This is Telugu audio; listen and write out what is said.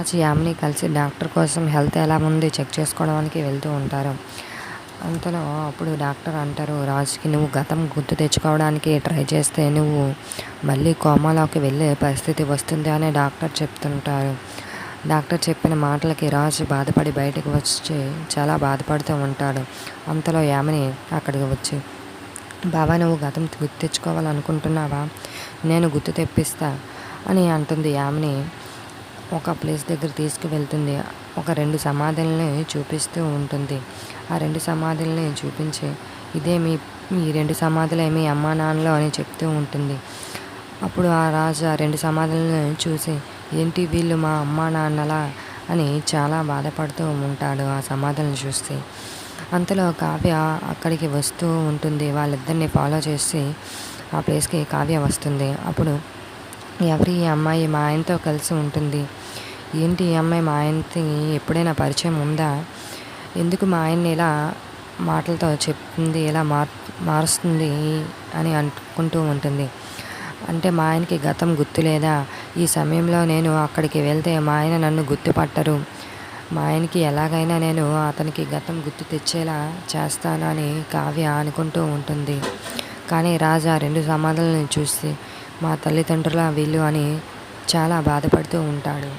రాజు యామిని కలిసి డాక్టర్ కోసం హెల్త్ ఎలా ఉంది చెక్ చేసుకోవడానికి వెళ్తూ ఉంటారు. అంతలో అప్పుడు డాక్టర్ అంటారు రాజుకి నువ్వు గతం గుర్తు తెచ్చుకోవడానికి ట్రై చేస్తే నువ్వు మళ్ళీ కోమాలోకి వెళ్ళే పరిస్థితి వస్తుంది అని డాక్టర్ చెప్తుంటారు. డాక్టర్ చెప్పిన మాటలకి రాజు బాధపడి బయటకు వచ్చి చాలా బాధపడుతూ ఉంటాడు. అంతలో యామిని అక్కడికి వచ్చి బాబా నువ్వు గతం గుర్తు తెచ్చుకోవాలనుకుంటున్నావా? నేను గుర్తు తెప్పిస్తా అని అంటుంది యామిని. ఒక ప్లేస్ దగ్గర తీసుకువెళ్తుంది. ఒక రెండు సమాధుల్ని చూపిస్తూ ఉంటుంది. ఆ రెండు సమాధుల్ని చూపించి ఇదే మీ ఈ రెండు సమాధులే మీ అమ్మా నాన్నలు అని చెప్తూ ఉంటుంది. అప్పుడు ఆ రాజు ఆ రెండు సమాధులను చూసి ఏంటి వీళ్ళు మా అమ్మా నాన్నలా? అని చాలా బాధపడుతూ ఉంటాడు ఆ సమాధులను చూస్తే. అంతలో కావ్య అక్కడికి వస్తూ ఉంటుంది. వాళ్ళిద్దరిని ఫాలో చేసి ఆ ప్లేస్కి కావ్య వస్తుంది. అప్పుడు ఎవరి ఈ అమ్మాయి మా ఆయనతో కలిసి ఉంటుంది. ఏంటి ఈ అమ్మాయి మా ఆయనకి ఎప్పుడైనా పరిచయం ఉందా? ఎందుకు మా ఆయన్ని ఇలా మాటలతో చెప్తుంది ఇలా మార్ మారుస్తుంది అని అనుకుంటూ ఉంటుంది. అంటే మా ఆయనకి గతం గుర్తులేదా ఈ సమయంలో నేను అక్కడికి వెళ్తే మా ఆయన నన్ను గుర్తుపట్టరు. మా ఆయనకి ఎలాగైనా నేను అతనికి గతం గుర్తు తెచ్చేలా చేస్తాను అని కావ్య అనుకుంటూ ఉంటుంది. కానీ రాజా రెండు సమాధులను చూసి మా తల్లిదండ్రుల వీళ్ళు అని చాలా బాధపడుతూ ఉంటాడు.